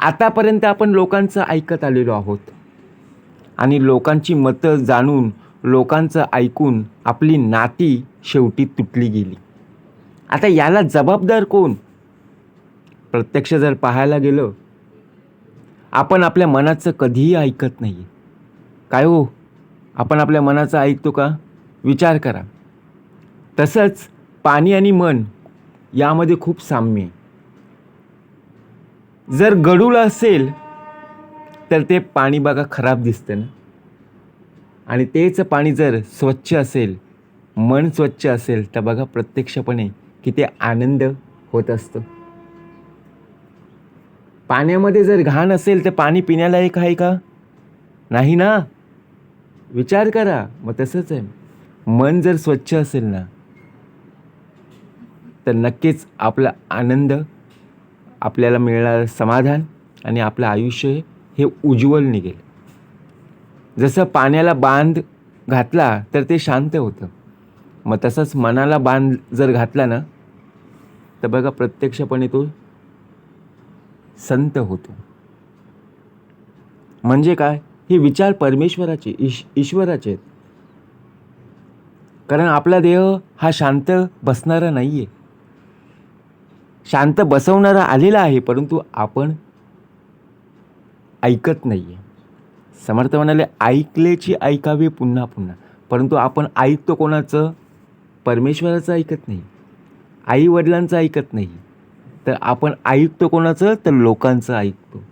आतापर्यंत आपण लोकांचं ऐकत आलेलो आहोत. आणि लोकांची मतं जाणून लोकांचं ऐकून आपली नाती शेवटी तुटली गेली. आता याला जबाबदार कोण? प्रत्यक्ष जर पाहायला गेलं आपण आपल्या मनाचं कधीही ऐकत नाही काय हो? आपण आपल्या मनाचं ऐकतो का? विचार करा. तसंच पाणी आणि मन यामध्ये खूप साम्य आहे. जर गडूळ असेल तर ते पाणी बघा खराब दिसतं ना. आणि तेच पाणी जर स्वच्छ असेल मन स्वच्छ असेल तर बघा प्रत्यक्षपणे किती आनंद होत असतो. पाण्यामध्ये जर घाण असेल तर पाणी पिण्याला एक आहे का? नाही ना. विचार करा. मग तसंच आहे. मन जर स्वच्छ असेल ना तर नक्कीच आपला आनंद आपल्याला मिळणारं समाधान आणि आपलं आयुष्य हे उज्ज्वल निघेल. जसं पाण्याला बांध घातला तर ते शांत होतं. मग तसंच मनाला बांध जर घातला ना तर बघा प्रत्यक्षपणे तो संत होतो. म्हणजे काय? हे विचार परमेश्वराचे ईश ईश्वराचे आहेत. कारण आपला देह हा शांत बसणारा नाही आहे शांत बसवणारा आलेला आहे परंतु आपण ऐकत नाही आहे समर्थ म्हणाले ऐकलेची ऐकावे पुन्हा पुन्हा. परंतु आपण ऐकतो कोणाचं? परमेश्वराचं ऐकत नाही. आई वडिलांचं ऐकत नाही. तर आपण ऐकतो कोणाचं? तर लोकांचं ऐकतो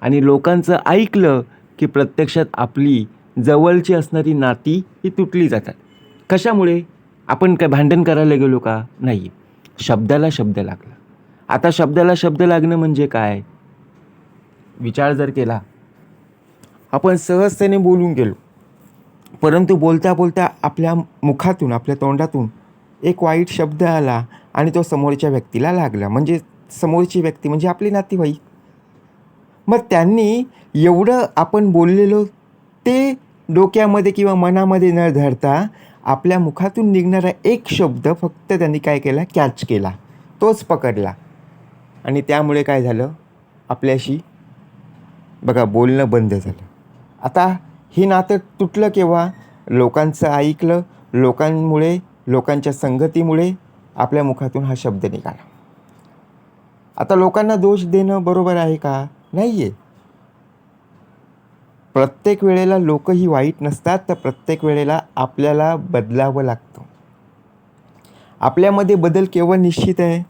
आणि लोकांचं ऐकलं की प्रत्यक्षात आपली जवळची असणारी नाती ही तुटली जातात. कशामुळे? आपण काय भांडण करायला गेलो का? नाही. शब्दाला शब्द लागला. आता शब्दाला शब्द लागणं म्हणजे काय? विचार जर केला आपण सहजतेने बोलून गेलो. परंतु बोलता बोलता आपल्या मुखातून आपल्या तोंडातून एक वाईट शब्द आला आणि तो समोरच्या व्यक्तीला लागला. म्हणजे समोरची व्यक्ती म्हणजे आपली नातेवाईक. मग त्यांनी एवढं आपण बोललेलो ते डोक्यामध्ये किंवा मनामध्ये न धरता आपल्या मुखातून निघणारा एक शब्द फक्त त्यांनी काय केला? कॅच केला. तोच पकडला. आणि त्यामुळे काय झालं? आपल्याशी बघा बोलणं बंद झालं. आता हे नातं तुटलं केव्हा? लोकांचं ऐकलं लोकांमुळे लोकांच्या संगतीमुळे आपल्या मुखातून हा शब्द निघाला. आता लोकांना दोष देणं बरोबर आहे का? नाही आहे प्रत्येक वेळेला लोकही वाईट नसतात तर प्रत्येक वेळेला आपल्याला बदलावं लागतं. आपल्यामध्ये बदल केव्हा निश्चित आहे?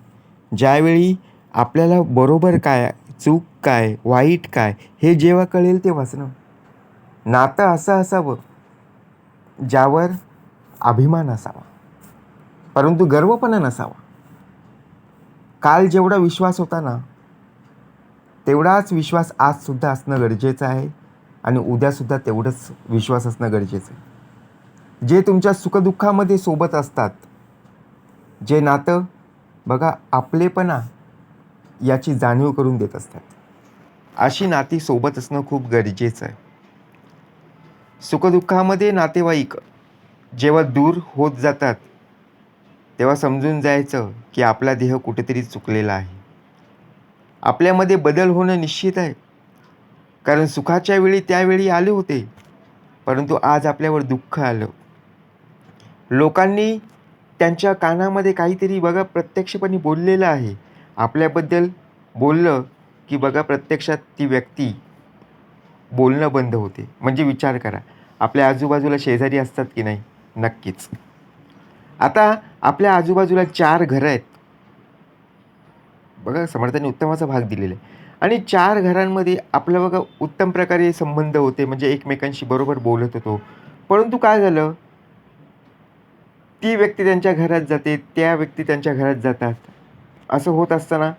ज्यावेळी आपल्याला बरोबर काय चूक काय वाईट काय हे जेव्हा कळेल तेव्हाच ना. नातं असं असावं ज्यावर अभिमान असावा. परंतु गर्वपणा नसावा. काल जेवढा विश्वास होता ना तेवढाच विश्वास आजसुद्धा असणं गरजेचं आहे आणि उद्यासुद्धा तेवढंच विश्वास असणं गरजेचं आहे. जे तुमच्या सुखदुःखामध्ये सोबत असतात जे नातं बघा आपलेपणा याची जाणीव करून देत असतात. अशी नाती सोबत असणं खूप गरजेचं आहे. सुखदुःखामध्ये नातेवाईक जेव्हा दूर होत जातात तेव्हा समजून जायचं की आपला देह कुठेतरी चुकलेला आहे. आपल्यामध्ये बदल होणं निश्चित आहे. कारण सुखाच्या वेळी त्यावेळी आले होते परंतु आज आपल्यावर दुःख आलं. लोकांनी त्यांच्या कानामध्ये काहीतरी बघा प्रत्यक्षपणे बोललेलं आहे. आपल्याबद्दल बोललं की बघा प्रत्यक्षात ती व्यक्ती बोलणं बंद होते. म्हणजे विचार करा आपल्या आजूबाजूला शेजारी असतात की नाही? नक्कीच. आता आपल्या आजूबाजूला चार घरं आहेत. बघा समर्थांनी उत्तमाचा भाग दिलेला आहे. आणि चार घरांमध्ये आपलं बघा उत्तम प्रकारे संबंध होते. म्हणजे एकमेकांशी बरोबर बोलत होतो. परंतु काय झालं? ती व्यक्ती त्यांच्या घरात जाते त्या व्यक्ती त्यांच्या घरात जातात. असं होत असताना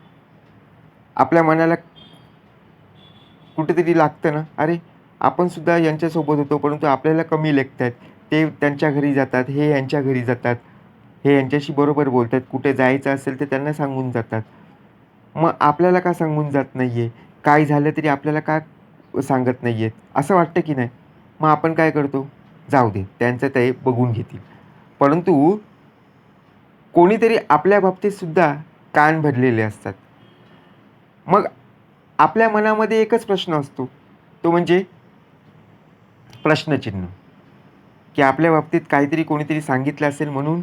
आपल्या मनाला कुठेतरी लागतं ना? अरे आपणसुद्धा यांच्यासोबत होतो परंतु आपल्याला कमी लेखत आहेत ते त्यांच्या घरी जातात हे यांच्या घरी जातात. हे यांच्याशी बरोबर बोलतात. कुठे जायचं असेल तर त्यांना सांगून जातात. मग आपल्याला का सांगून जात नाही आहे काय झालं तरी आपल्याला का सांगत नाही आहेत असं वाटतं की नाही? मग आपण काय करतो? जाऊ दे त्यांचं ते बघून घेतील. परंतु कोणीतरी आपल्या बाबतीतसुद्धा कान भरलेले असतात. मग आपल्या मनामध्ये एकच प्रश्न असतो. तो म्हणजे प्रश्नचिन्ह. की आपल्या बाबतीत काहीतरी कोणीतरी सांगितलं असेल म्हणून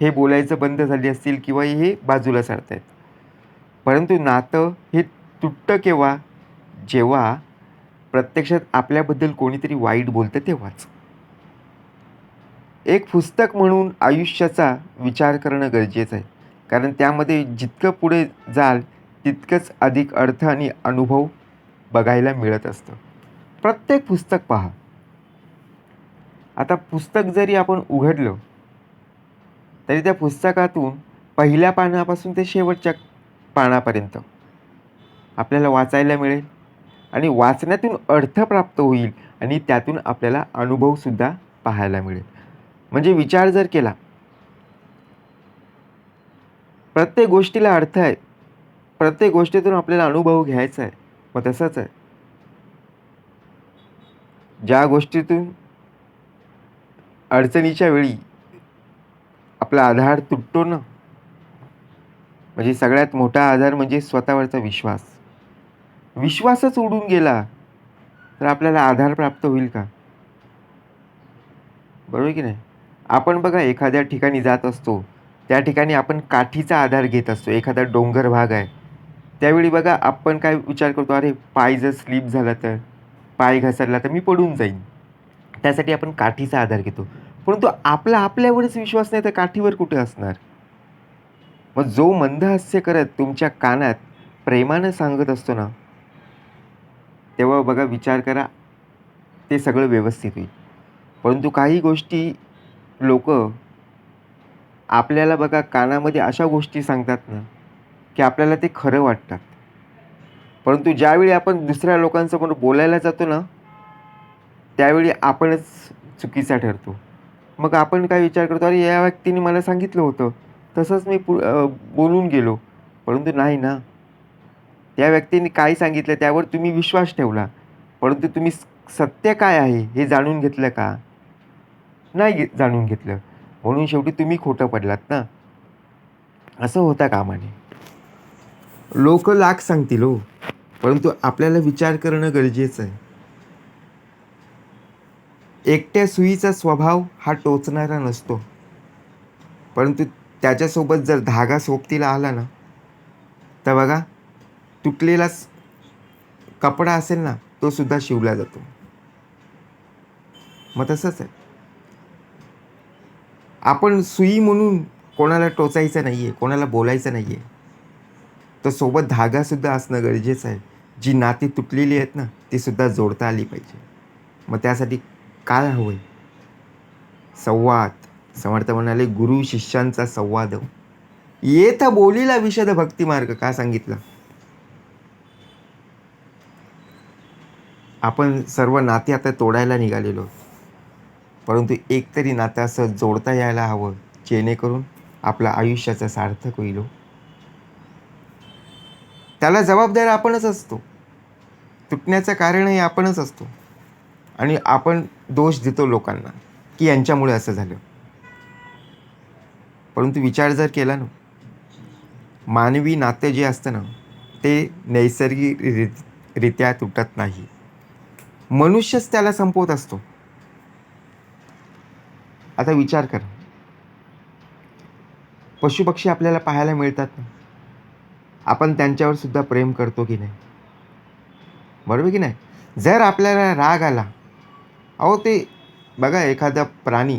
हे बोलायचं बंद झाले असतील किंवा हे बाजूला सारत आहेत परंतु नातं हे तुटतं केव्हा? जेव्हा प्रत्यक्षात आपल्याबद्दल कोणीतरी वाईट बोलतं तेव्हाच. एक पुस्तक म्हणून आयुष्याचा विचार करणं गरजेचं आहे. कारण त्यामध्ये जितकं पुढे जाल तितकंच अधिक अर्थ आणि अनुभव बघायला मिळत असतं. प्रत्येक पुस्तक पहा. आता पुस्तक जरी आपण उघडलं तरी त्या पुस्तकातून पहिल्या पानापासून ते शेवटच्या पानापर्यंत आपल्याला वाचायला मिळेल आणि वाचण्यातून अर्थ प्राप्त होईल आणि त्यातून आपल्याला अनुभवसुद्धा पाहायला मिळेल. म्हणजे विचार जर केला प्रत्येक गोष्टीला अर्थ आहे प्रत्येक गोष्टीतून आपल्याला अनुभव घ्यायचा आहे. मग तसंच आहे. ज्या गोष्टीतून अडचणीच्या वेळी आपला आधार तुटतो ना म्हणजे सगळ्यात मोठा आधार म्हणजे स्वतःवरचा विश्वास. विश्वासच उडून गेला तर आपल्याला आधार प्राप्त होईल का? बरोबर की नाही? आपण बघा एखाद्या ठिकाणी जात असतो त्या ठिकाणी आपण काठीचा आधार घेत असतो. एखादा डोंगर भाग आहे त्यावेळी बघा आपण काय विचार करतो अरे पाय जर स्लिप झाला तर पाय घसरला तर मी पडून जाईन. त्यासाठी आपण काठीचा आधार घेतो. परंतु आपला आपल्यावरच विश्वास नाही तर काठीवर कुठे असणार? मग जो मंदहास्य करत तुमच्या कानात प्रेमानं सांगत असतो ना तेव्हा बघा विचार करा ते सगळं व्यवस्थित होईल. परंतु काही गोष्टी लोक आपल्याला बघा कानामध्ये अशा गोष्टी सांगतात ना की आपल्याला ते खरं वाटतात. परंतु ज्यावेळी आपण दुसऱ्या लोकांसमोर बोलायला जातो ना त्यावेळी आपणच चुकीचा ठरतो. मग आपण काय विचार करतो अरे या व्यक्तीने मला सांगितलं होतं. तसंच मी पु बोलून गेलो. परंतु नाही ना. त्या व्यक्तीने काय सांगितलं त्यावर तुम्ही विश्वास ठेवला. परंतु तुम्ही स- सत्य काय आहे हे जाणून घेतलं का? नाही जाणून घेतलं. म्हणून शेवटी तुम्ही खोटं पडलात ना. असं होता कामाने. लोक लाख सांगतील हो. परंतु आपल्याला विचार करणं गरजेचं आहे. एकट्या सुईचा स्वभाव हा टोचणारा नसतो. परंतु त्याच्यासोबत जर धागा सोबतीला आला ना तर बघा तुटलेला कपडा असेल ना तो सुद्धा शिवला जातो. मग तसंच आहे. आपण सुई म्हणून कोणाला टोचायचं नाही आहे कोणाला बोलायचं नाही आहे तर सोबत धागासुद्धा असणं गरजेचं आहे. जी नाती तुटलेली आहेत ना ती सुद्धा जोडता आली पाहिजे. मग त्यासाठी काय हवं आहे संवाद. समर्थ म्हणाले गुरु शिष्यांचा संवाद हो. येथ बोलीला विशद भक्तिमार्ग का सांगितलं? आपण सर्व नाते आता तोडायला निघालेलो. परंतु एक तरी नातं असं जोडता यायला हवं जेणेकरून आपलं आयुष्याचं सार्थक होईल हो. त्याला जबाबदार आपणच असतो. तुटण्याचं कारणही आपणच असतो. आणि आपण दोष देतो लोकांना की यांच्यामुळे असं झालं. परंतु विचार जर केला ना मानवी नाते जे असतं ना ते नैसर्गिक रित्या तुटत नाही. मनुष्यच त्याला संपवत असतो. आता विचार करा. पशुपक्षी आपल्याला पाहायला मिळतात ना आपण त्यांच्यावर सुद्धा प्रेम करतो की नाही? बरोबर की नाही? जर आपल्याला राग आला अहो ते बघा एखादा प्राणी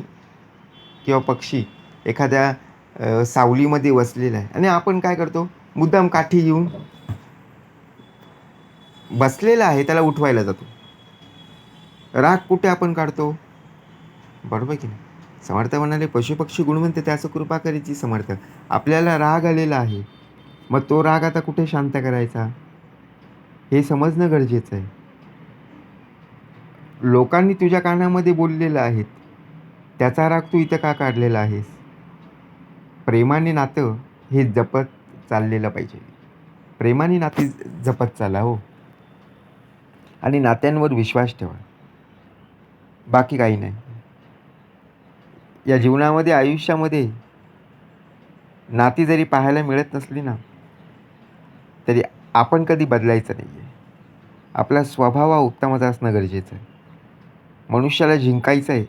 किंवा पक्षी एखाद्या सावलीमध्ये वसलेला आहे आणि आपण काय करतो? मुद्दाम काठी घेऊन बसलेला आहे त्याला उठवायला जातो. राग कुठे आपण काढतो? बरोबर की नाही? समर्थ म्हणाले पशुपक्षी गुणवंत त्याचं कृपा करायची समर्थ. आपल्याला राग आलेला आहे. मग तो राग आता कुठे शांत करायचा? हे समजणं गरजेचं आहे. लोकांनी तुझ्या कानामध्ये बोललेलं आहेत. त्याचा राग तू इथं का काढलेला आहेस? प्रेमाने नातं हे जपत चाललेलं पाहिजे. प्रेमाने नाते जपत चाला हो. आणि नात्यांवर विश्वास ठेवा. बाकी काही नाही. या जीवनामध्ये आयुष्यामध्ये नाती जरी पाहायला मिळत नसली ना तरी आपण कधी बदलायचं नाही आहे आपला स्वभाव हा उत्तमचा असणं गरजेचं आहे. मनुष्याला जिंकायचं आहे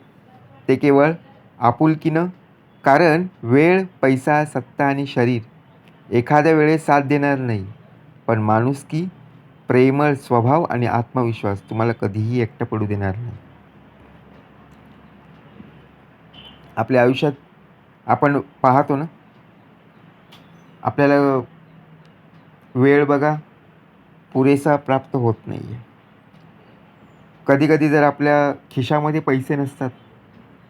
ते केवळ आपुलकीनं कारण वेळ पैसा सत्ता आणि शरीर एखाद्या वेळेस साथ देणार नाही. पण माणुसकी प्रेमळ स्वभाव आणि आत्मविश्वास तुम्हाला कधीही एकटं पडू देणार नाही. आपल्या आयुष्यात आपण पाहतो ना आपल्याला वेळ बघा पुरेसा प्राप्त होत नाही आहे कधीकधी जर आपल्या खिशामध्ये पैसे नसतात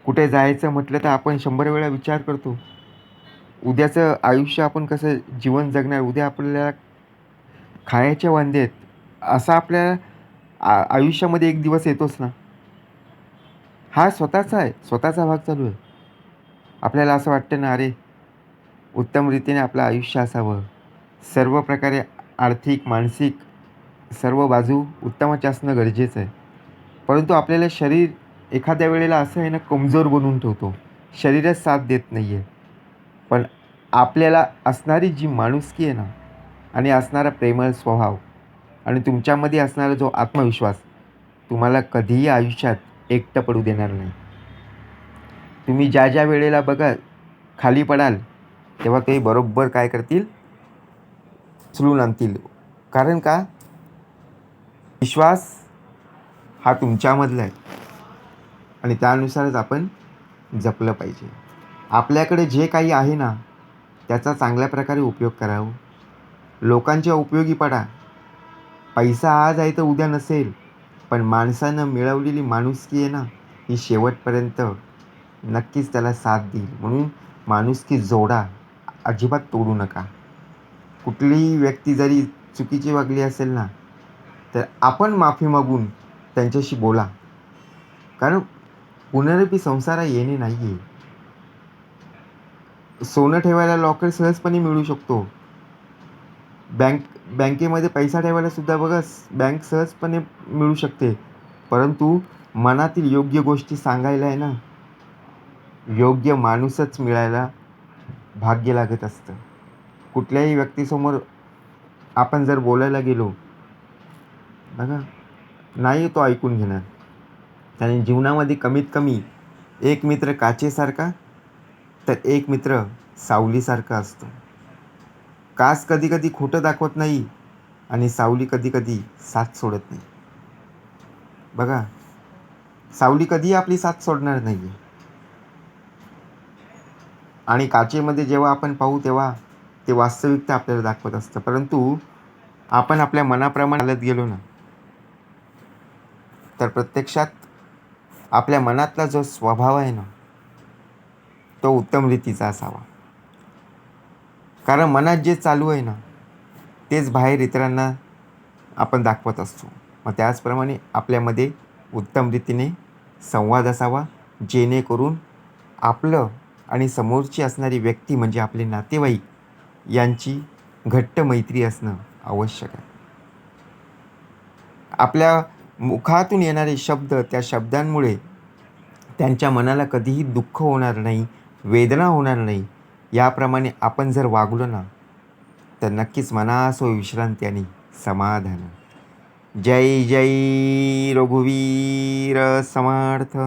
कुठे जायचं म्हटलं तर आपण शंभर वेळा विचार करतो उद्याचं आयुष्य आपण कसं जीवन जगणार उद्या आपल्याला खायच्या वांदे आहेत असा आपल्या आ आयुष्यामध्ये एक दिवस येतोच ना. हा स्वतःचा आहे स्वतःचा भाग चालू आहे. आपल्याला असं वाटतं ना अरे उत्तम रीतीने आपलं आयुष्य असावं. सर्व प्रकारे आर्थिक मानसिक सर्व बाजू उत्तमच असणं गरजेचं आहे. परंतु आपल्याला शरीर एखाद्या वेळेला असं आहे ना कमजोर बनवून ठेवतो. शरीरच साथ देत नाही आहे पण आपल्याला असणारी जी माणुसकी आहे ना आणि असणारा प्रेमळ स्वभाव आणि तुमच्यामध्ये असणारा जो आत्मविश्वास तुम्हाला कधीही आयुष्यात एकटं पडू देणार नाही. तुम्ही ज्या ज्या वेळेला बघा खाली पडाल तेव्हा ते बरोबर काय करतील? उचलून आणतील. कारण का? विश्वास हा तुमच्यामधला आहे. आणि त्यानुसारच आपण जपलं पाहिजे. आपल्याकडे जे काही आहे ना त्याचा चांगल्या प्रकारे उपयोग करावं. लोकांच्या उपयोगी पडा. पैसा आज आहे तर उद्या नसेल. पण माणसानं मिळवलेली माणुसकी आहे ना ही शेवटपर्यंत नक्कीच त्याला साथ देईल. म्हणून माणुसकी जोडा. अजिबात तोडू नका. कुठलीही व्यक्ती जरी चुकीची वागली असेल ना तर आपण माफी मागून त्यांच्याशी बोला. कारण पुनरपी संसारा येणे नाही आहे सोनं ठेवायला लॉकर सहजपणे मिळू शकतो. बँक बँकेमध्ये पैसा ठेवायला सुद्धा बघा बँक सहजपणे मिळू शकते. परंतु मनातील योग्य गोष्टी सांगायला आहे ना योग्य माणूसच मिळायला भाग्य लागत असतं. कुठल्याही व्यक्तीसमोर आपण जर बोलायला गेलो बघा नाही तो ऐकून घेणार. आणि जीवनामध्ये कमीत कमी एक मित्र काचेसारखा तर एक मित्र सावलीसारखा असतो. कास कधी कधी खोटं दाखवत नाही आणि सावली कधी कधी साथ सोडत नाही. बघा सावली कधीही आपली साथ सोडणार नाही आहे आणि काचेमध्ये जेव्हा आपण पाहू तेव्हा ते वास्तविकता आपल्याला दाखवत असतं. परंतु आपण आपल्या मनाप्रमाणे चालत गेलो ना तर प्रत्यक्षात आपल्या मनातला जो स्वभाव आहे ना तो उत्तम रीतीचा असावा. कारण मनात जे चालू आहे ना तेच बाहेर इतरांना आपण दाखवत असतो. मग त्याचप्रमाणे आपल्यामध्ये उत्तम रीतीने संवाद असावा जेणेकरून आपलं आणि समोरची असणारी व्यक्ती म्हणजे आपले नातेवाईक यांची घट्ट मैत्री असणं आवश्यक आहे. आपल्या मुखातून येणारे शब्द त्या शब्दांमुळे त्यांच्या मनाला कधीही दुःख होणार नाही वेदना होणार नाही याप्रमाणे आपण जर वागलो ना तर नक्कीच मनासो विश्रांती आणि समाधान. जय जय रघुवीर समर्थ.